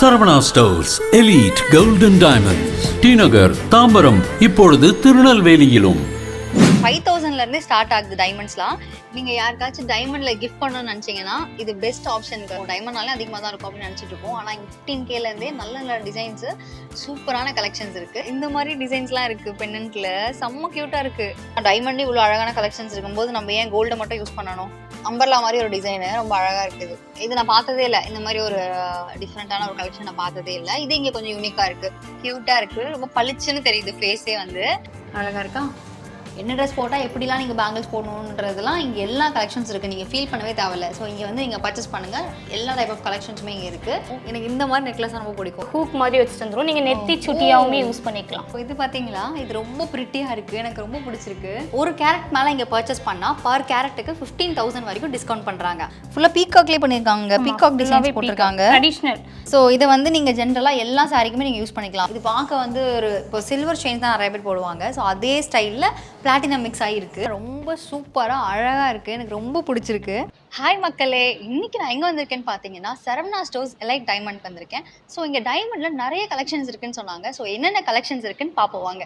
Saravana stores elite golden diamonds T Nagar Tambaram இப்பொழுது திருநெல்வேலியிலும். Five தௌசண்ட்லேருந்தே ஸ்டார்ட் ஆகுது டைமண்ட்ஸ்லாம் நீங்கள் யாருக்காச்சும் டைமண்டில் கிஃப்ட் பண்ணணும்னு நினச்சிங்கன்னா இது பெஸ்ட் ஆப்ஷன் டைமண்ட்னாலே அதிகமாக தான் இருக்கும் அப்படின்னு நினச்சிட்டு இருக்கோம் ஆனால் ஃபிஃப்டீன் கேலேருந்தே நல்ல நல்ல டிசைன்ஸு சூப்பரான கலெக்ஷன்ஸ் இருக்குது இந்த மாதிரி டிசைன்ஸ்லாம் இருக்குது பெண்ணன்ட்டில் செம்ம க்யூட்டாக இருக்குது டைமண்டே இவ்வளோ அழகான கலெக்ஷன்ஸ் இருக்கும்போது நம்ம ஏன் கோல்டை மட்டும் யூஸ் பண்ணணும்? அம்பர்லா மாதிரி ஒரு டிசைனு ரொம்ப அழகாக இருக்குது. இது நான் பார்த்ததே இல்லை. இந்த மாதிரி ஒரு டிஃப்ரெண்ட்டான ஒரு கலெக்ஷன் நான் பார்த்ததே இல்லை. இது இங்கே கொஞ்சம் யூனிக்காக இருக்குது க்யூட்டாக இருக்குது ரொம்ப பளிச்சுன்னு தெரியுது ஃபேஸே வந்து. அழகாக இருக்கா? என்ன ட்ரெஸ் போட்டால் எப்படிலாம் நீங்கள் பேங்கிள்ஸ் போடணுன்றதுலாம் இங்கே எல்லா கலெக்ஷன்ஸ் இருக்குது நீங்கள் ஃபீல் பண்ணவே தேவையில்ல. ஸோ இங்கே வந்து நீங்கள் பர்ச்சேஸ் பண்ணுங்கள் எல்லா டைப் ஆஃப் கலெக்ஷன்ஸுமே இங்கே இருக்குது எனக்கு இந்த மாதிரி நெக்லஸ் ரொம்ப பிடிக்கும். ஹூக் மாதிரி வச்சுட்டு வந்துரும். நீங்க நெத்தி சுட்டியாவுமே யூஸ் பண்ணிக்கலாம். இப்போ இது பார்த்தீங்களா இது ரொம்ப ப்ரிட்டியாக இருக்குது எனக்கு ரொம்ப பிடிச்சிருக்கு. ஒரு கேரட் மேலே இங்கே பர்ச்சேஸ் பண்ணால் பர் கேரட்டுக்கு ஃபிஃப்டீன் தௌசண்ட் வரைக்கும் டிஸ்கவுண்ட் பண்ணுறாங்க ஃபுல்லாக பீகாக்லேயே பண்ணியிருக்காங்க பீகாக் டிசைன்ஸ் போட்டிருக்காங்க. ட்ரெடிஷ்னல் ஸோ இதை வந்து நீங்கள் ஜென்ரலாக எல்லா சாரிக்குமே நீங்கள் யூஸ் பண்ணிக்கலாம். இது பார்க்க வந்து ஒரு இப்போ சில்வர் செயின் தான் நிறைய பேர் போடுவாங்க. ஸோ அதே ஸ்டைலில் பிளாட்டினம் மிக்ஸ் ஆகிருக்கு ரொம்ப சூப்பராக அழகாக இருக்குது எனக்கு ரொம்ப பிடிச்சிருக்கு. ஹாய் மக்களே இன்னைக்கு நான் எங்கே வந்திருக்கேன்னு பார்த்தீங்கன்னா சரவணா ஸ்டோர்ஸ் எலைட் டைமண்ட் வந்திருக்கேன். ஸோ இங்கே டைமண்டில் நிறைய கலெக்ஷன்ஸ் இருக்குன்னு சொன்னாங்க. ஸோ என்னென்ன கலெக்ஷன்ஸ் இருக்குன்னு பார்ப்போம் வாங்க.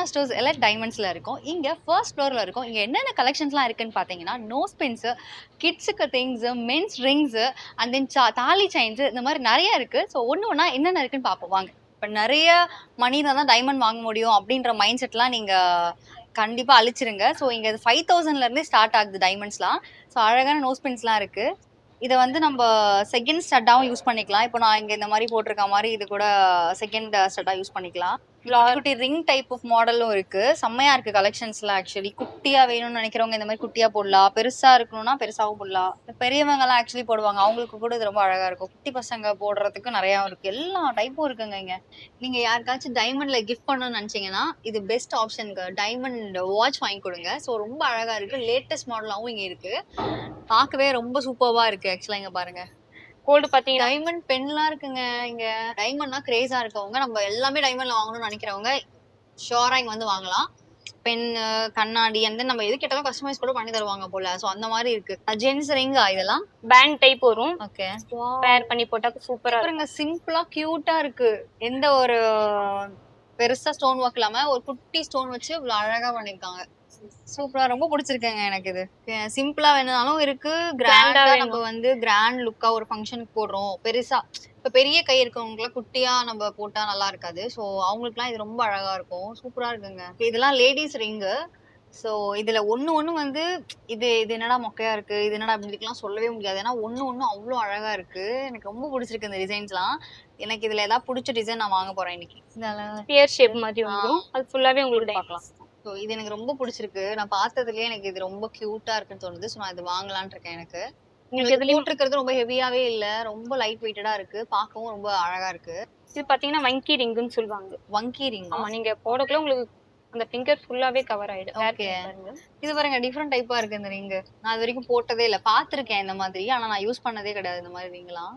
சரவணா ஸ்டோர்ஸ் எல்லாம் டைமண்ட்ஸில் இருக்கும். இங்கே ஃபர்ஸ்ட் ஃப்ளோரில் இருக்கும். இங்கே என்னென்ன கலெக்ஷன்ஸ்லாம் இருக்குன்னு பார்த்தீங்கன்னா நோஸ் பின்ஸு கிட்ஸுக்கு things men's rings and then சா தாலி செயின்ஸு இந்த மாதிரி நிறைய இருக்குது ஸோ ஒன்று ஒன்றா என்னென்ன இருக்குன்னு பார்ப்போம். வாங்க. இப்போ நிறைய மணி தான் டைமண்ட் வாங்க முடியும் அப்படின்ற மைண்ட் செட்லாம் நீங்கள் கண்டிப்பாக அழிச்சிருங்க. ஸோ இங்கே ஃபைவ் தௌசண்ட்லேருந்தே ஸ்டார்ட் ஆகுது டைமண்ட்ஸ்லாம் ஸோ அழகான நோஸ் பின்ஸ்லாம் இருக்குது இதை வந்து நம்ம செகண்ட் ஸ்டட்டாகவும் யூஸ் பண்ணிக்கலாம். இப்போ நான் இங்கே இந்த மாதிரி போட்டிருக்க மாதிரி இது கூட செகண்ட் ஸ்டட்டாக யூஸ் பண்ணிக்கலாம். குட்டி ரிங் டைப் ஆஃப் மாடலும் இருக்கு. செம்மையா இருக்கு கலெக்ஷன்ஸ்ல ஆக்சுவலி குட்டியா வேணும்னு நினைக்கிறவங்க இந்த மாதிரி குட்டியா போடலாம். பெருசா இருக்கணும்னா பெருசாவும் போடலாம். பெரியவங்க எல்லாம் ஆக்சுவலி போடுவாங்க. அவங்களுக்கு கூட இது ரொம்ப அழகா இருக்கும். குட்டி பசங்க போடுறதுக்கு நிறைய இருக்கு. எல்லா டைப்பும் இருக்குங்க இங்க. நீங்க யாருக்காச்சும் டைமண்ட்ல கிஃப்ட் பண்ணணும்னு நினைச்சீங்கன்னா இது பெஸ்ட் ஆப்ஷனுக்கு டைமண்ட் வாட்ச் வாங்கி கொடுங்க. ஸோ ரொம்ப அழகா இருக்கு. லேட்டஸ்ட் மாடலாவும் இங்க இருக்கு. பார்க்கவே ரொம்ப சூப்பர்வா இருக்கு ஆக்சுவலா இங்க பாருங்க. கோல்டு பாத்தீங்கன்னா டைமண்ட் பென்லாம் இருக்குங்க இங்க. டைமண்ட்னா கிரேஸா இருக்கவங்க நம்ம எல்லாமே டைமண்ட்ல வாங்கணும்னு நினைக்கிறவங்க ஷோரா இங்க வந்து வாங்கலாம். பென் கண்ணாடி அந்த நம்ம எது கேட்டாலும் கஸ்டமைஸ் கூட பண்ணி தருவாங்க போல. சோ அந்த மாதிரி இருக்கு. ஜென்ஸ் ரிங்கா இதெல்லாம்? பேண்ட் டைப் வரும். ஓகே பேர் பண்ணி போட்டா சூப்பரா இருக்கும். பாருங்க சிம்பிளா கியூட்டா இருக்கு. எந்த ஒரு பெருசா ஸ்டோன் ஒர்க் இல்லாம ஒரு குட்டி ஸ்டோன் வச்சு இவ்வளவு அழகா பண்ணிருக்காங்க. சூப்பரா ரொம்ப பிடிச்சிருக்கேங்க எனக்கு இது. சிம்பிளா வேணும்னாலும் இருக்கு. கிராண்டா வேணும். நம்ம வந்து கிராண்ட் லுக்கா ஒரு ஃபங்க்ஷனுக்கு போடுறோம். பெருசா இப்ப பெரிய கை இருக்கவங்களுக்கு குட்டியா நம்ம போட்டா நல்லா இருக்காது. ஸோ அவங்களுக்குலாம் இது ரொம்ப அழகா இருக்கும். சூப்பரா இருக்குங்க. இதெல்லாம் லேடிஸ் ரிங்கு ஸோ இதுல ஒண்ணு ஒண்ணு வந்து இது இது என்னடா மொக்கையா இருக்கு? இது என்னடா அப்படிலாம் சொல்லவே முடியாது. ஏன்னா ஒண்ணு ஒண்ணு அவ்வளோ அழகா இருக்கு. எனக்கு ரொம்ப பிடிச்சிருக்கு இந்த டிசைன்ஸ்லாம் எனக்கு இதுல ஏதாவது பிடிச்ச டிசைன் நான் வாங்க போறேன் இன்னைக்கு. பியர் ஷேப் மாதிரி வந்துரும். அது ஃபுல்லாவே உங்களுக்கு பார்க்கலாம் ஸோ இது எனக்கு ரொம்ப பிடிச்சிருக்கு. நான் பார்த்ததுலயே எனக்கு இது ரொம்ப கியூட்டா இருக்குன்னு தோணுது. ஸோ நான் இது வாங்கலாம்னு இருக்கேன் எனக்கு. உங்களுக்கு உங்களுக்கு இதுலயும் போட்டிருக்கிறது ரொம்ப ஹெவியாவே இல்ல. ரொம்ப லைட் வெயிட்டடா இருக்கு. பார்க்கவும் ரொம்ப அழகா இருக்கு. இது பாத்தீங்கன்னா வங்கி ரிங்குன்னு சொல்லுவாங்க. வங்கி ரிங் ஆமா நீங்க போடக்குள்ள உங்களுக்கு அந்த ஃபிங்கர் ஃபுல்லாவே கவர் ஆயிடும். பாருங்க. இது பாருங்க டிஃப்ரெண்ட் டைப்பா இருக்கு இந்த ரிங் நான் இது வரைக்கும் போட்டதே இல்ல. பாத்திருக்கேன் இந்த மாதிரி. ஆனா நான் யூஸ் பண்ணதே கிடையாது இந்த மாதிரி ரிங்லாம்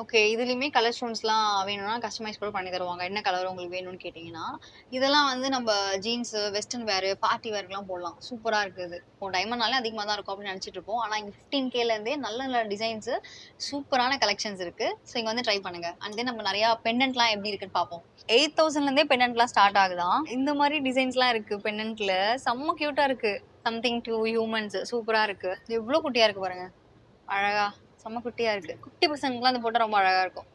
ஓகே. இதுலயுமே கலர் ஸ்டோன்ஸ்லாம் வேணும்னா கஸ்டமைஸ் கூட பண்ணி தருவாங்க. என்ன கலர் உங்களுக்கு வேணும்னு கேட்டிங்கன்னா இதெல்லாம் வந்து நம்ம ஜீன்ஸ் வெஸ்டர்ன் வேர் பார்ட்டி வேர்க்கெலாம் போடலாம். சூப்பரா இருக்குது இப்போ டைமண்ட்னாலே அதிகமாக தான் இருக்கும் அப்படின்னு நினச்சிட்டு இருப்போம். ஆனால் இங்கே ஃபிஃப்டீன் கேலேருந்தே நல்ல நல்ல டிசைன்ஸு சூப்பரான கலெக்ஷன்ஸ் இருக்கு. ஸோ இங்கே வந்து ட்ரை பண்ணுங்க. அண்ட் தென் நம்ம நிறையா பெண்டன்ட்லாம் எப்படி இருக்குன்னு பார்ப்போம். எயிட் தௌசண்ட்லேருந்தே பெண்டன்ட்லாம் ஸ்டார்ட் ஆகுதான் இந்த மாதிரி டிசைன்ஸ்லாம் இருக்கு பெண்டன்ட்ல செம்ம க்யூட்டாக இருக்கு. சம்திங் டூ ஹியூமன்ஸ் சூப்பரா இருக்கு. எவ்வளோ குட்டியா இருக்கு பாருங்க. அழகா. செம்ம குட்டியா இருக்கு. குட்டி பசங்களுக்குலாம் இது போட்டா ரொம்ப அழகா இருக்கும்.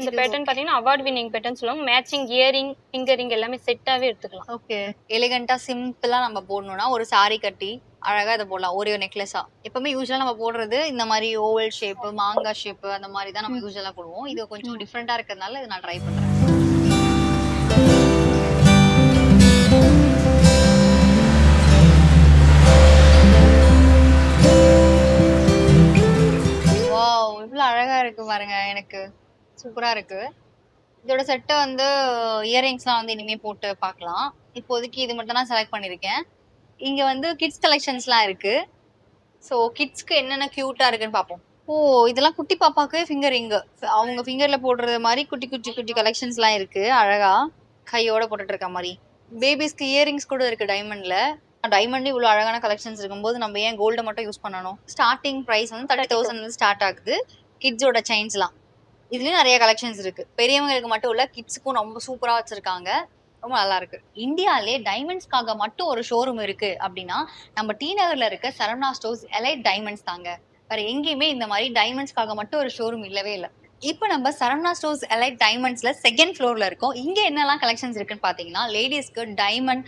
இந்த பேட்டர்ன் பாத்தீங்கன்னா அவார்ட் வின்னிங் பேட்டர்ன் சொல்லுவாங்க. மேட்சிங் இயரிங் ஃபிங்கரிங் எல்லாமே செட்டாவே எடுத்துக்கலாம். ஓகே எலிகண்டா சிம்பிளா நம்ம போடணும்னா ஒரு saree கட்டி அழகா இதை போடலாம். ஒரே ஒரு நெக்லஸா எப்பவுமே யூஸ்வலா நம்ம போடுறது இந்த மாதிரி ஓவல் ஷேப் மாங்காய் ஷேப் அந்த மாதிரி தான் நம்ம யூஸ்வலா போடுவோம். இது கொஞ்சம் டிஃப்ரெண்டா இருக்கிறதுனால இதை நான் ட்ரை பண்றேன். இருக்கு பாருங்க எனக்கு சூப்பரா இருக்கு. இதோட செட்டை வந்து இயரிங்ஸ்லாம் வந்து இனிமே போட்டு பார்க்கலாம். இப்போதைக்கு இது மட்டும் தான் செலக்ட் பண்ணியிருக்கேன் இங்கே வந்து கிட்ஸ் கலெக்ஷன்ஸ்லாம் இருக்கு. ஸோ கிட்ஸ்க்கு என்னென்ன க்யூட்டாக இருக்குன்னு பார்ப்போம். ஓ இதெல்லாம் குட்டி பாப்பாக்கு ஃபிங்கர் இங்கு அவங்க ஃபிங்கரில் போடுறது மாதிரி குட்டி குட்டி குட்டி கலெக்ஷன்ஸ்லாம் இருக்கு. அழகா கையோட போட்டுட்டு இருக்க மாதிரி. பேபிஸ்க்கு இயரிங்ஸ் கூட இருக்கு டைமண்ட்ல டைமண்ட் இவ்வளோ அழகான கலெக்ஷன்ஸ் இருக்கும்போது நம்ம ஏன் கோல்டை மட்டும் யூஸ் பண்ணணும்? ஸ்டார்டிங் ப்ரைஸ் வந்து தேர்ட்டி தௌசண்ட் ஸ்டார்ட் ஆகுது. கிட்ஸோட செயின்ஸ்லாம் இதுலேயும் நிறைய கலெக்ஷன்ஸ் இருக்குது பெரியவங்களுக்கு மட்டும் இல்லை கிட்ஸுக்கும் ரொம்ப சூப்பராக வச்சுருக்காங்க. ரொம்ப நல்லா இருக்கு. இந்தியாலே டைமண்ட்ஸ்க்காக மட்டும் ஒரு ஷோரூம் இருக்கு அப்படின்னா நம்ம டி நகர்ல இருக்க சரவணா ஸ்டோர்ஸ் எலைட் டைமண்ட்ஸ் தாங்க. வேற எங்கேயுமே இந்த மாதிரி டைமண்ட்ஸ்க்காக மட்டும் ஒரு ஷோரூம் இல்லவே இல்லை. இப்போ நம்ம சரவணா ஸ்டோர்ஸ் எலைட் டைமண்ட்ஸில் செகண்ட் ஃப்ளோரில் இருக்கோம். இங்கே என்னெல்லாம் கலெக்ஷன்ஸ் இருக்குன்னு பார்த்தீங்கன்னா லேடிஸ்க்கு diamond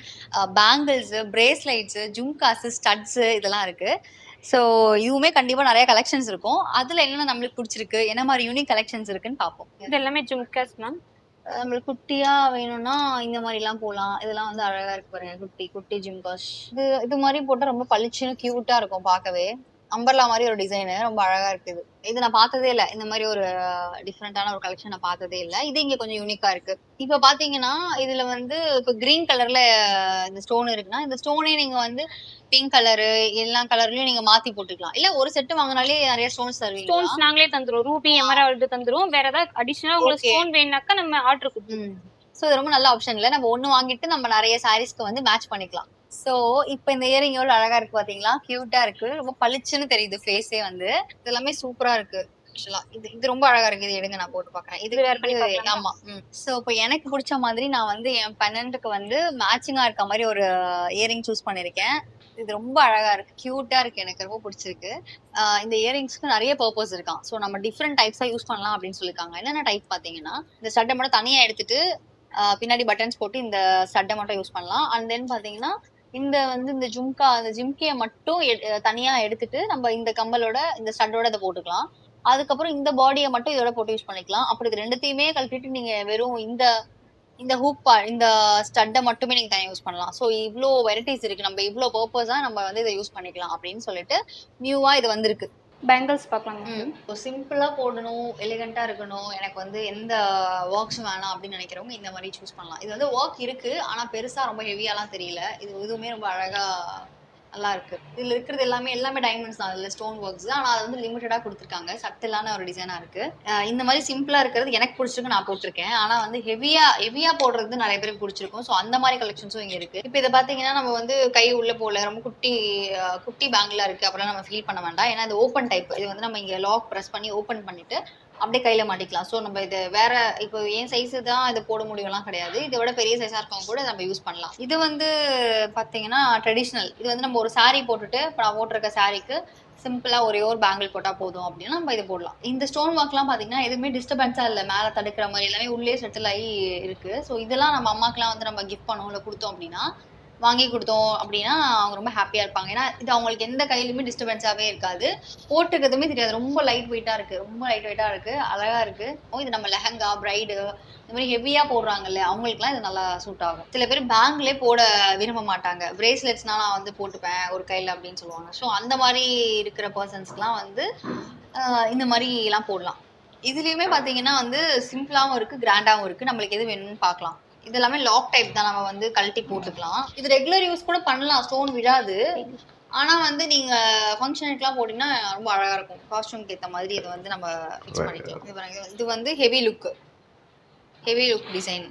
bangles bracelets jhumkas studs இதெல்லாம் இருக்குது ஸோ இதுவுமே கண்டிப்பா நிறைய கலெக்ஷன்ஸ் இருக்கும். அதுல என்னென்ன நம்மளுக்கு பிடிச்சிருக்கு? என்ன மாதிரி யூனிக் கலெக்ஷன்ஸ் இருக்குன்னு பார்ப்போம். இது எல்லாமே ஜும்காஸ் மேம் நம்மளுக்கு குட்டியா வேணும்னா இந்த மாதிரி எல்லாம் போலாம். இதெல்லாம் வந்து அழகா இருக்கு பாருங்க குட்டி குட்டி ஜிம்காஷ் இது இது மாதிரி போட்டா ரொம்ப பளிச்சுன்னு கியூட்டா இருக்கும் பார்க்கவே. அம்பர்லா மாதிரி ஒரு டிசைனு ரொம்ப அழகா இருக்குது. இது நான் பார்த்ததே இல்லை. இந்த மாதிரி ஒரு டிஃப்ரெண்டான ஒரு கலெக்ஷன் நான் பார்த்ததே இல்லை. இது இங்க கொஞ்சம் யூனிக்கா இருக்கு. இப்போ பாத்தீங்கன்னா இதுல வந்து இப்போ கிரீன் கலர்ல இந்த ஸ்டோன் இருக்குன்னா இந்த ஸ்டோனே நீங்க வந்து பிங்க் கலரு எல்லா கலர்லயும் நீங்க மாத்தி போட்டுக்கலாம். இல்ல ஒரு செட்டு வாங்கினாலே நிறைய ஸ்டோன்ஸ் தருவீங்க ஸ்டோன்ஸ் நாங்களே தந்துருவோம். ரூபி எமரால்டு தந்துருவோம். வேற ஏதாவது அடிஷனலா உங்களுக்கு. ஸ்டோன் வேணும்னாக்கா நம்ம ஆர்டர் கொடுத்துருவோம் ஸோ இது ரொம்ப நல்ல ஆப்ஷன் இல்லை. நம்ம ஒன்று வாங்கிட்டு நம்ம நிறைய சாரீஸ்க்கு வந்து மேட்ச் பண்ணிக்கலாம். ஸோ இப்போ இந்த இயரிங் எவ்வளோ அழகா இருக்கு பாத்தீங்களா? கியூட்டா இருக்கு. ரொம்ப பளிச்சுன்னு தெரியுது ஃபேஸே வந்து. இது எல்லாமே சூப்பரா இருக்கு ஆக்சுவலா இது இது ரொம்ப அழகா இருக்கு. இது எடுங்க நான் போட்டு பாக்குறேன். இது wear பண்ணி ஸோ இப்போ எனக்கு பிடிச்ச மாதிரி நான் வந்து என் பெனண்ட்டுக்கு வந்து மேட்சிங்கா இருக்க மாதிரி ஒரு இயரிங் சூஸ் பண்ணிருக்கேன். இது ரொம்ப அழகா இருக்கு. கியூட்டா இருக்கு எனக்கு. ரொம்ப பிடிச்சிருக்கு. இந்த இயரிங்ஸ்க்கு நிறைய பர்பஸ் இருக்கான் ஸோ நம்ம டிஃப்ரெண்ட் டைப்ஸா யூஸ் பண்ணலாம் அப்படின்னு சொல்லியிருக்காங்க என்னென்ன டைப் பாத்தீங்கன்னா இந்த ஸ்டட்டை மட்டும் தனியா எடுத்துட்டு பின்னாடி பட்டன்ஸ் போட்டு இந்த ஸ்டட்டை மட்டும் யூஸ் பண்ணலாம். அண்ட் தென் பாத்தீங்கன்னா இந்த வந்து இந்த ஜும்கா அந்த ஜிம்கியை மட்டும் தனியா எடுத்துட்டு நம்ம இந்த கம்பலோட இந்த ஸ்டட்டோட இதை போட்டுக்கலாம். அதுக்கப்புறம் இந்த பாடியை மட்டும் இதோட போட்டு யூஸ் பண்ணிக்கலாம். அப்படி இது ரெண்டுத்தையுமே கழட்டிட்டு நீங்க வெறும் இந்த இந்த ஹூப் இந்த ஸ்டட்டை மட்டுமே நீங்க தனியாக யூஸ் பண்ணலாம். ஸோ இவ்வளோ வெரைட்டிஸ் இருக்கு. நம்ம இவ்வளோ பர்பஸா நம்ம வந்து இதை யூஸ் பண்ணிக்கலாம் அப்படின்னு சொல்லிட்டு நியூவா இது வந்திருக்கு. பேங்கிள்ஸ் பார்க்கலாம் ma'am. ஸோ போடணும் எலிகண்ட்டாக இருக்கணும். எனக்கு வந்து எந்த ஒர்க்ஸ் வேணாம் அப்படின்னு நினைக்கிறவங்க இந்த மாதிரி சூஸ் பண்ணலாம். இது வந்து ஒர்க் இருக்குது ஆனால் பெருசாக ரொம்ப ஹெவியாலாம் தெரியல. இது இதுவுமே ரொம்ப அழகாக நல்லா இருக்கு. இதுல இருக்கிறது எல்லாமே எல்லாமே டைமண்ட்ஸ் தான். அதுல ஸ்டோன் ஒர்க்ஸ் ஆனா அது வந்து லிமிட்டடா கொடுத்துருக்காங்க. சட்டிலான ஒரு டிசைனா இருக்கு. இந்த மாதிரி சிம்பிளா இருக்கிறது எனக்கு பிடிச்சிருக்கு. நான் போட்டிருக்கேன். ஆனா வந்து ஹெவியா ஹெவியா போடுறது நிறைய பேருக்கு பிடிச்சிருக்கும். ஸோ அந்த மாதிரி கலெக்ஷன்ஸும் இங்க இருக்கு. இப்போ இதை பாத்தீங்கன்னா நம்ம வந்து கை உள்ள போல ரொம்ப குட்டி குட்டி பேங்கில் இருக்கு. அப்படிலாம் நம்ம ஃபீல் பண்ண வேண்டாம். ஏன்னா இது ஓப்பன் டைப் இது வந்து நம்ம இங்க லாக் ப்ரெஸ் பண்ணி ஓப்பன் பண்ணிட்டு அப்படியே கையில மாட்டிக்கலாம். ஸோ நம்ம இது வேற இப்போ என் சைஸ் தான் இதை போட முடியும்லாம் கிடையாது. இதை விட பெரிய சைஸா இருக்கவங்க கூட நம்ம யூஸ் பண்ணலாம். இது வந்து பாத்தீங்கன்னா ட்ரெடிஷ்னல் இது வந்து நம்ம ஒரு சாரீ போட்டுட்டு இப்போ நான் போட்டிருக்க சாரீக்கு சிம்பிளா ஒரே ஒரு பேங்கிள் போட்டா போதும் அப்படின்னா நம்ம இது போடலாம். இந்த ஸ்டோன் ஒர்க்லாம் பாத்தீங்கன்னா எதுவுமே டிஸ்டர்பன்ஸா இல்லை. மேலே தடுக்கிற மாதிரி எல்லாமே உள்ளே செட்டில் ஆகி இருக்கு. ஸோ இதெல்லாம் நம்ம அம்மாக்கெல்லாம் வந்து நம்ம கிஃப்ட் பண்ணோம் இல்லை கொடுத்தோம் அப்படின்னா வாங்கி கொடுத்தோம் அப்படின்னா அவங்க ரொம்ப ஹாப்பியாக இருப்பாங்க. ஏன்னா இது அவங்களுக்கு எந்த கையிலுமே டிஸ்டர்பன்ஸாகவே இருக்காது. போட்டுக்கிறதுமே தெரியாது. ரொம்ப லைட் வெயிட்டாக இருக்குது ரொம்ப லைட் வெயிட்டாக இருக்குது அழகாக இருக்குது ஓ, இது நம்ம லெஹங்கா பிரைடு இந்த மாதிரி ஹெவியாக போடுறாங்கல்ல அவங்களுக்குலாம் இது நல்லா சூட் ஆகும். சில பேர் பேங்க்லேயே போட விரும்ப மாட்டாங்க. பிரேஸ்லெட்ஸ்னால் நான் வந்து போட்டுப்பேன் ஒரு கையில் அப்படின்னு சொல்லுவாங்க. ஸோ அந்த மாதிரி இருக்கிற பர்சன்ஸ்க்குலாம் வந்து இந்த மாதிரிலாம் போடலாம். இதுலேயுமே பார்த்தீங்கன்னா வந்து சிம்பிளாகவும் இருக்குது கிராண்டாகவும் இருக்குது நம்மளுக்கு எது வேணும்னு பார்க்கலாம். இது எல்லாமே லாக் டைப் தான் நம்ம வந்து கழட்டி போட்டுக்கலாம். இது ரெகுலர் யூஸ் கூட பண்ணலாம் ஸ்டோன் விழாது. ஆனா வந்து நீங்க ஃபங்க்ஷனுக்குலாம் போட்டீங்கன்னா ரொம்ப அழகா இருக்கும். காஸ்டியூம்க்கு ஏத்த மாதிரி இதை வந்து நம்ம ஃபிக்ஸ் பண்ணிக்கலாம். இது வந்து heavy look heavy look design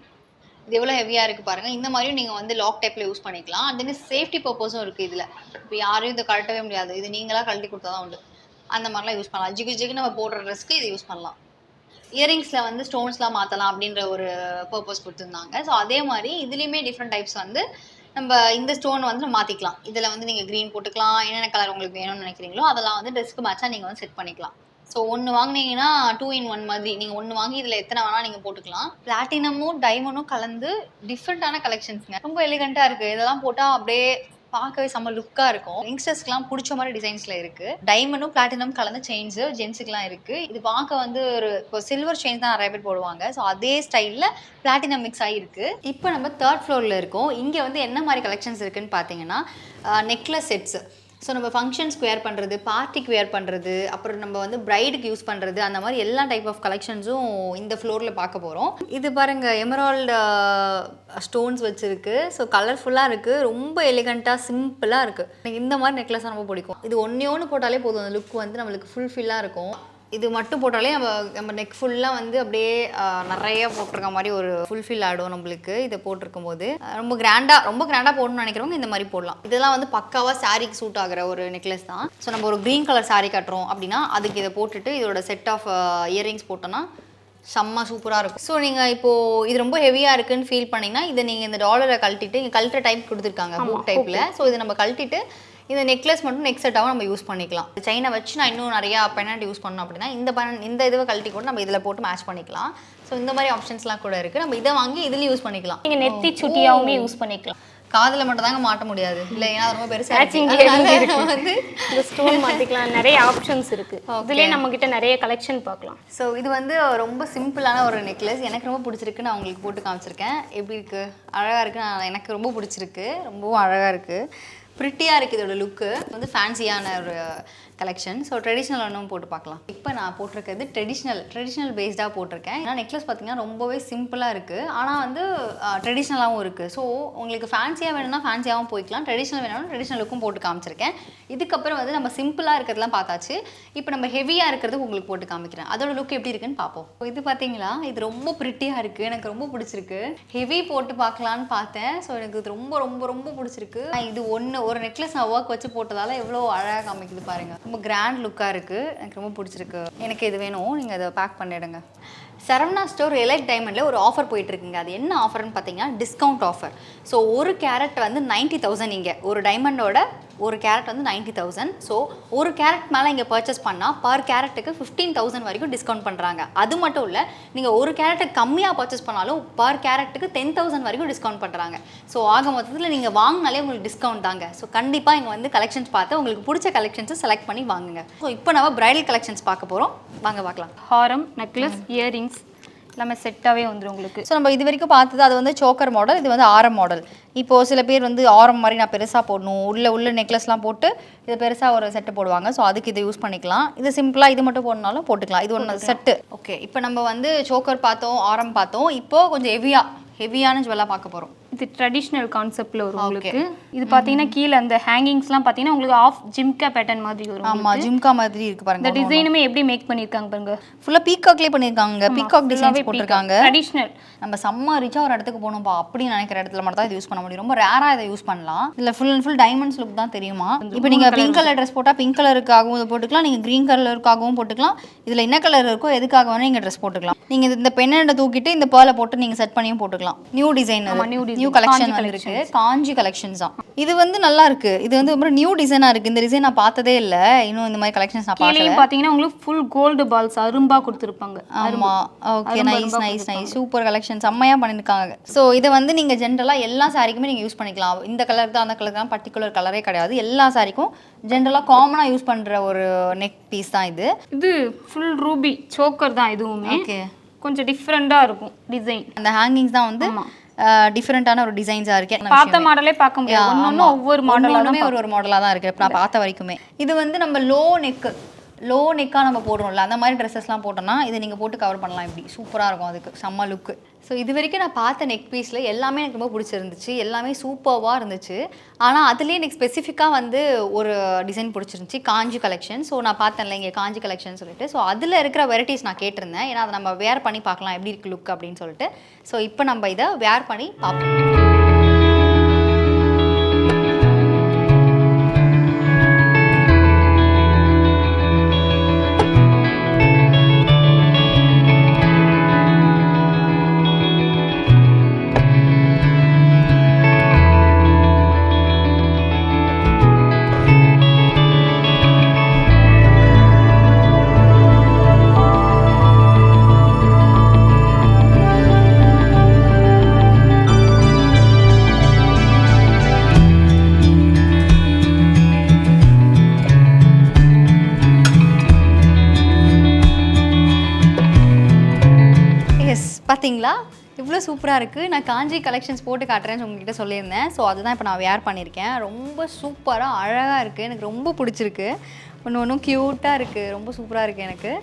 இது எவ்வளோ ஹெவியாக இருக்குது பாருங்கள் இந்த மாதிரியும் நீங்கள் வந்து லாக் டைப்பில் யூஸ் பண்ணிக்கலாம். அண்ட் தென் சேஃப்டி பர்பஸும் இருக்குது இதில். இப்போ யாரையும் இதை கழட்டவே முடியாது. இது நீங்களாக கழட்டி கொடுத்தா தான் உண்டு. அந்த மாதிரிலாம் யூஸ் பண்ணலாம். ஜிகு ஜிகு நம்ம போடுற ட்ரெஸ்க்கு இது யூஸ் பண்ணலாம். இயரிங்ஸில் வந்து ஸ்டோன்ஸ்லாம் மாற்றலாம் அப்படின்ற ஒரு பர்பஸ் கொடுத்துருந்தாங்க. ஸோ அதே மாதிரி இதுலேயுமே டிஃப்ரெண்ட் டைப்ஸ் வந்து நம்ம இந்த ஸ்டோன் வந்து மாற்றிக்கலாம் இதில் வந்து நீங்கள் க்ரீன் போட்டுக்கலாம் என்னென்ன கலர் உங்களுக்கு வேணும்னு நினைக்கிறீங்களோ அதெல்லாம் வந்து ட்ரெஸ்க்கு மேட்சாக நீங்கள் வந்து செட் பண்ணிக்கலாம். ஸோ ஒன்று வாங்குனீங்கன்னா டூ இன் ஒன் மாதிரி நீங்கள் ஒன்று வாங்கி இதில் எத்தனை வேணால் நீங்கள் போட்டுக்கலாம். பிளாட்டினமும் டைமண்டும் கலந்து டிஃப்ரெண்ட்டான கலெக்ஷன்ஸ்ங்க ரொம்ப எலிகண்ட்டாக இருக்குது இதெல்லாம் போட்டால் அப்படியே பார்க்கவே செம்ம லுக்காக இருக்கும். யங்ஸ்டர்ஸ்க்குலாம் பிடிச்ச மாதிரி டிசைன்ஸில் இருக்குது டைமண்டும் பிளாட்டினம் கலந்த செயின்ஸு ஜென்ஸுக்குலாம் இருக்குது இது பார்க்க வந்து ஒரு இப்போ சில்வர் செயின் தான் நிறைய பேர் போடுவாங்க. ஸோ அதே ஸ்டைலில் பிளாட்டினம் மிக்ஸ் ஆகிருக்கு இப்போ நம்ம தேர்ட் ஃப்ளோரில் இருக்கோம். இங்கே வந்து என்ன மாதிரி கலெக்ஷன்ஸ் இருக்குதுன்னு பார்த்தீங்கன்னா நெக்லஸ் செட்ஸு ஸோ நம்ம ஃபங்க்ஷன்ஸ்க்கு வேர் பண்ணுறது பார்ட்டிக்கு வேர் பண்ணுறது அப்புறம் நம்ம வந்து ப்ரைடுக்கு யூஸ் பண்ணுறது அந்த மாதிரி எல்லா டைப் ஆஃப் கலெக்ஷன்ஸும் இந்த ஃப்ளோரில் பார்க்க போகிறோம் இது பாருங்கள் எமரால்டு ஸ்டோன்ஸ் வச்சுருக்கு. ஸோ கலர்ஃபுல்லாக இருக்குது ரொம்ப எலிகண்ட்டாக சிம்பிளாக இருக்குது எனக்கு இந்த மாதிரி நெக்லஸ் ரொம்ப பிடிக்கும். இது ஒன்றே ஒன்று போட்டாலே போதும். அந்த லுக் வந்து நம்மளுக்கு ஃபுல்ஃபில்லாக இருக்கும். இது மட்டும் போட்டாலே நம்ம நம்ம நெக் ஃபுல்லாக வந்து அப்படியே நிறைய போட்டிருக்க மாதிரி ஒரு ஃபுல்ஃபில் ஆடும் நம்மளுக்கு. இதை போட்டிருக்கும் போது ரொம்ப கிராண்டாக ரொம்ப கிராண்டாக போடணும்னு நினைக்கிறவங்க இந்த மாதிரி போடலாம். இதெல்லாம் வந்து பக்காவாக சாரீக்கு சூட் ஆகிற ஒரு நெக்லஸ் தான். ஸோ நம்ம ஒரு க்ரீன் கலர் saree கட்டுறோம் அப்படின்னா அதுக்கு இதை போட்டுட்டு இதோட செட் ஆஃப் இயரிங்ஸ் போட்டோன்னா செம்ம சூப்பராக இருக்கும். ஸோ நீங்கள் இப்போது இது ரொம்ப ஹெவியாக இருக்குன்னு ஃபீல் பண்ணீங்கன்னா இதை நீங்கள் இந்த டாலரை கழட்டிட்டு இங்கே கழட்டுற டைப் கொடுத்துருக்காங்க ஹூக் டைப்பில் ஸோ இதை நம்ம கழட்டிட்டு இந்த நெக்லஸ் மட்டும் நெக் செட்டாகவும் நம்ம யூஸ் பண்ணிக்கலாம். செயினை வச்சு நான் இன்னும் நிறையா பெனண்ட் யூஸ் பண்ணோம் அப்படின்னா இந்த பெனண்ட் இந்த இதுவை கழட்டி கூட நம்ம இதில் போட்டு மேட்ச் பண்ணிக்கலாம். ஸோ இந்த மாதிரி ஆப்ஷன்ஸ்லாம் கூட இருக்குது நம்ம இதை வாங்கி இதுலேயும் யூஸ் பண்ணிக்கலாம். நீங்க நெத்தி சுட்டியாவுமே யூஸ் பண்ணிக்கலாம். காதில் மட்டும் தாங்க மாட்ட முடியாது. இல்லை ஏன்னா ரொம்ப பெருசாக. வந்து இந்த ஸ்டோன் மாத்திக்கலாம். நிறைய ஆப்ஷன்ஸ் இருக்கு. இதுலயே நம்ம கிட்ட நிறைய கலெக்ஷன் பார்க்கலாம். ஸோ இது வந்து ரொம்ப சிம்பிளான ஒரு நெக்லஸ் எனக்கு ரொம்ப பிடிச்சிருக்கு. நான் உங்களுக்கு போட்டு காமிச்சிருக்கேன். எப்படி இருக்கு? அழகாக இருக்கு. நான் எனக்கு ரொம்ப பிடிச்சிருக்கு. ரொம்பவும் அழகாக இருக்கு. ப்ரிட்டியாக இருக்குது இதோட லுக்கு வந்து ஃபேன்சியான ஒரு கலெக்ஷன் ஸோ ட்ரெடிஷ்னல் ஒன்றும் போட்டு பார்க்கலாம். இப்போ நான் போட்டிருக்கிறது ட்ரெடிஷ்னல் ட்ரெடிஷ்னல் பேஸ்டாக போட்டிருக்கேன். ஏன்னா நெக்லஸ் பார்த்தீங்கன்னா ரொம்பவே சிம்பிளாக இருக்குது ஆனால் வந்து ட்ரெடிஷ்னலாகவும் இருக்குது ஸோ உங்களுக்கு ஃபேன்சியாக வேணும்னா ஃபேன்சியாகவும் போய்க்கலாம். ட்ரெடிஷ்னல் வேணாலும் ட்ரெடிஷ்னலுக்கும் போட்டு காமிச்சிருக்கேன். இதுக்கப்புறம் வந்து நம்ம சிம்பிளாக இருக்கிறதுலாம் பார்த்தாச்சு. இப்போ நம்ம ஹெவியாக இருக்கிறது உங்களுக்கு போட்டு காமிக்கிறேன். அதோட லுக் எப்படி இருக்குன்னு பார்ப்போம். இப்போ இது பார்த்தீங்களா இது ரொம்ப ப்ரிட்டியாக இருக்குது எனக்கு ரொம்ப பிடிச்சிருக்கு. ஹெவி போட்டு பார்க்கலான்னு பார்த்தேன். ஸோ எனக்கு இது ரொம்ப ரொம்ப ரொம்ப பிடிச்சிருக்கு. இது ஒன்று ஒரு நெக்லஸ் நான் ஒர்க் வச்சு போட்டதால எவ்வளோ அழகாக காமிக்குது பாருங்கள் ரொம்ப கிராண்ட் லுக்காக இருக்குது எனக்கு ரொம்ப பிடிச்சிருக்கு. எனக்கு இது வேணும்? நீங்கள் அதை பேக் பண்ணிடுங்க சரவணா ஸ்டோர் எலைட் டைமண்டில் ஒரு ஆஃபர் போயிட்டுருக்குங்க அது என்ன ஆஃபர்னு பார்த்தீங்கன்னா டிஸ்கவுண்ட் ஆஃபர் ஸோ ஒரு கேரட் வந்து நைன்ட்டி தௌசண்ட் இங்கே. ஒரு டைமண்டோட ஒரு கேரட் வந்து நைன்ட்டி தௌசண்ட். ஸோ ஒரு கேரட் மேலே இங்கே பர்ச்சேஸ் பண்ணால் பர் கேரட்டுக்கு ஃபிஃப்டீன் தௌசண்ட் வரைக்கும் டிஸ்கவுண்ட் பண்ணுறாங்க அது மட்டும் இல்லை நீங்கள் ஒரு கேரட்டுக்கு கம்மியாக பர்ச்சேஸ் பண்ணாலும் பர் கேரட்டுக்கு டென் தௌசண்ட் வரைக்கும் டிஸ்கவுண்ட் பண்ணுறாங்க ஸோ ஆக மொத்தத்தில் நீங்கள் வாங்கினாலே உங்களுக்கு டிஸ்கவுண்ட் தாங்க. ஸோ கண்டிப்பாக இங்கே வந்து கலெக்ஷன்ஸ் பார்த்து உங்களுக்கு பிடிச்ச கலெக்ஷன்ஸை செலக்ட் பண்ணி வாங்குங்க. ஸோ இப்போ நம்ம பிரைடல் கலெக்ஷன்ஸ் பார்க்க போகிறோம் வாங்க பார்க்கலாம். ஹாரம் நெக்லஸ் இயரிங்ஸ் எல்லாமே செட்டாகவே வந்துடும் உங்களுக்கு. ஸோ நம்ம இது வரைக்கும் பார்த்தது அது வந்து சோக்கர் மாடல் இது வந்து ஆரம் மாடல் இப்போது சில பேர் வந்து ஆரம் மாதிரி நான் பெருசாக போடணும். உள்ளே உள்ள நெக்லஸ்லாம் போட்டு இது பெருசாக ஒரு செட்டு போடுவாங்க. ஸோ அதுக்கு இதை யூஸ் பண்ணிக்கலாம். இது சிம்பிளாக இது மட்டும் போடணும்னாலும் போட்டுக்கலாம். இது ஒன்று செட்டு ஓகே இப்போ நம்ம வந்து சோக்கர் பார்த்தோம் ஆரம் பார்த்தோம். இப்போ கொஞ்சம் ஹெவியாக ஹெவியான ஜுவல்லாக பார்க்க போகிறோம் இது ட்ரெடிஷ்னல் கான்செப்ட்ல வரும் உங்களுக்கு. இது பாத்தீங்கன்னா கீழே அந்த ஹேங்கிங்ஸ்லாம் பாத்தீங்கன்னா உங்களுக்கு ஆஃப் ஜிம்கா பேட்டர்ன் மாதிரி வரும் ஆமாம் ஜிம்கா மாதிரி இருக்கு இந்த பாருங்க டிசைனுமே எப்படி மேக் பண்ணிருக்காங்க பாருங்க. ஃபுல்லாக பீகாக்லேயே பண்ணியிருக்காங்க பீகாக் டிசைன்ஸ் போட்டிருக்காங்க. ட்ரெடிஷ்னல் நம்ம செம்ம ரிச்சாக ஒரு இடத்துக்கு போகணும்ப்பா அப்படின்னு நினைக்கிற இடத்துல மட்டும் தான் இது யூஸ் பண்ண முடியும். ரொம்ப ரேராக இதை யூஸ் பண்ணலாம். இதில் full and full diamonds look தான் தெரியுமா? இப்போ நீங்கள் பிங்க் கலர் ட்ரெஸ் போட்டால் பிங்க் கலருக்காகவும் இது போட்டுக்கலாம் நீங்கள் க்ரீன் கலருக்காகவும் போட்டுக்கலாம். இதில் என்ன கலர் இருக்கோ எதுக்காக வேணால் நீங்கள் ட்ரெஸ் போட்டுக்கலாம். நீங்கள் இந்த பெண்ணை தூக்கிட்டு இந்த பேர்லை போட்டு நீங்கள் செட் பண்ணியும் போட்டுக்கலாம். New design. நியூ கலெக்ஷன் இருக்கு காஞ்சி கலெக்ஷன்ஸ் தான். இது வந்து நல்லா இருக்கு. இது வந்து ரொம்ப நியூ டிசைனாக இருக்கு. இந்த டிசைன் நான் பார்த்ததே இல்லை. இன்னும் இந்த மாதிரி கலெக்ஷன்ஸ் நான் பார்க்கல. பாத்தீங்கன்னா உங்களுக்கு ஃபுல் கோல்டு பால்ஸ் அரும்பா கொடுத்துருப்பாங்க. ஆமா. Okay nice nice nice super collection செம்மையா பண்ணிருக்காங்க. ஸோ இதை வந்து நீங்க ஜென்ரலா எல்லா சாரிக்குமே நீங்க யூஸ் பண்ணிக்கலாம். இந்த கலர் தான் அந்த கலர் தான் பர்டிகுலர் கலரே கிடையாது. எல்லா சாரிக்கும் ஜென்ரலா காமனா யூஸ் பண்ற ஒரு நெக் பீஸ் தான் இது. இது ஃபுல் ரூபி சோக்கர் தான் இதுவுமே. ஓகே கொஞ்சம் டிஃப்ரெண்டா இருக்கும் டிசைன் அந்த ஹேங்கிங்ஸ் தான் வந்து டிஃப்ரெண்ட்டான ஒரு டிசைன்ஸாக இருக்கு. பார்த்த மாடலே பார்க்க முடியாது. ஒவ்வொரு ஒவ்வொன்றுமே ஒரு ஒரு மாடலாக தான் இருக்கு. நான் பார்த்த வரைக்குமே. இது வந்து நம்ம லோ நெக்கு லோ நெக்காக நம்ம போடுறோம்ல அந்த மாதிரி ட்ரெஸ்ஸஸ்லாம் போட்டோம்னா இதை நீங்கள் போட்டு கவர் பண்ணலாம் இப்படி. சூப்பராக இருக்கும் அதுக்கு. செம்ம லுக்கு ஸோ இது வரைக்கும் நான் பார்த்த நெக் பீஸில் எல்லாமே எனக்கு ரொம்ப பிடிச்சிருந்துச்சு. எல்லாமே சூப்பர்வாக இருந்துச்சு. ஆனால் அதுலேயே எனக்கு ஸ்பெசிஃபிக்காக வந்து ஒரு டிசைன் பிடிச்சிருந்துச்சி காஞ்சி கலெக்ஷன் ஸோ நான் பார்த்தேன்ல இங்கே காஞ்சி கலெக்ஷன் சொல்லிட்டு. ஸோ அதில் இருக்கிற வெரைட்டிஸ் நான் கேட்டிருந்தேன். ஏன்னா அதை நம்ம வேர் பண்ணி பார்க்கலாம். எப்படி இருக்கு லுக் அப்படின்னு சொல்லிட்டு. ஸோ இப்போ நம்ம இதை வேர் பண்ணி பார்ப்போம். பார்த்தீங்களா இவ்வளோ சூப்பராக இருக்குது நான் காஞ்சி கலெக்ஷன்ஸ் போட்டு காட்டுறேன்னு உங்ககிட்ட சொல்லியிருந்தேன். ஸோ அதுதான் இப்போ நான் வேர் பண்ணியிருக்கேன். ரொம்ப சூப்பராக அழகாக இருக்குது எனக்கு ரொம்ப பிடிச்சிருக்கு. ஒன்று ஒன்றும் க்யூட்டாக இருக்குது ரொம்ப சூப்பராக இருக்குது எனக்கு.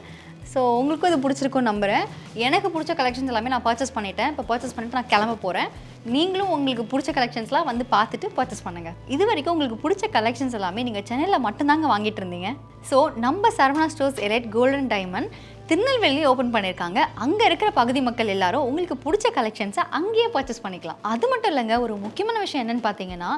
ஸோ உங்களுக்கும் இது பிடிச்சிருக்கும் நம்புகிறேன் எனக்கு பிடிச்ச கலெக்ஷன்ஸ் எல்லாமே நான் பர்ச்சேஸ் பண்ணிட்டேன். இப்போ பர்ச்சேஸ் பண்ணிட்டு நான் கிளம்ப போகிறேன் நீங்களும் உங்களுக்கு பிடிச்ச கலெக்ஷன்ஸ்லாம் வந்து பார்த்துட்டு பர்ச்சேஸ் பண்ணுங்கள் இது வரைக்கும் உங்களுக்கு பிடிச்ச கலெக்ஷன்ஸ் எல்லாமே நீங்கள் சென்னையில் மட்டும்தாங்க வாங்கிட்டு இருந்தீங்க. ஸோ நம்ம Saravana stores elite golden diamond Tirunelveli open பண்ணியிருக்காங்க. அங்கே இருக்கிற பகுதி மக்கள் எல்லாரும் உங்களுக்கு பிடிச்ச கலெக்ஷன்ஸை அங்கேயே பர்ச்சேஸ் பண்ணிக்கலாம். அது மட்டும் இல்லைங்க ஒரு முக்கியமான விஷயம் என்னன்னு பார்த்தீங்கன்னா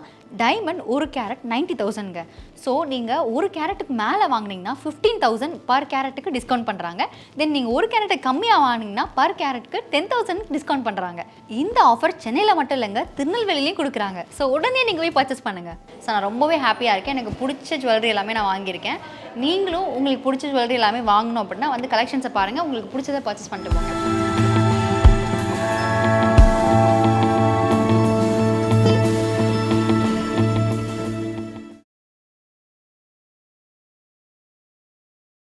டைமண்ட் ஒரு கேரட் நைன்ட்டி தௌசண்ட்ங்க ஸோ நீங்கள் ஒரு கேரட்டுக்கு மேலே வாங்கினீங்கன்னா ஃபிஃப்டீன் தௌசண்ட் பர் கேரட்டுக்கு டிஸ்கவுண்ட் பண்ணுறாங்க தென் நீங்கள் ஒரு கேரட்டை கம்மியாக வாங்கினீங்கன்னா பர் கேரட்டுக்கு டென் தௌசண்ட் டிஸ்கவுண்ட் பண்ணுறாங்க இந்த ஆஃபர் சென்னையில் மட்டும் இல்லைங்க திருநெல்வேலிலையும் கொடுக்குறாங்க. ஸோ உடனே நீங்கள் போய் பர்ச்சேஸ் பண்ணுங்கள் ஸோ நான் ரொம்பவே ஹாப்பியாக இருக்கேன். எனக்கு பிடிச்ச ஜுவல்லரி எல்லாமே நான் வாங்கியிருக்கேன். நீங்களும் உங்களுக்கு பிடிச்ச ஜுவல்லரி எல்லாமே வாங்கணும் அப்படின்னா வந்து கலெக்ஷன்ஸை பாருங்கள் உங்களுக்கு பிடிச்சதை பர்ச்சேஸ் பண்ணிட்டு போங்க.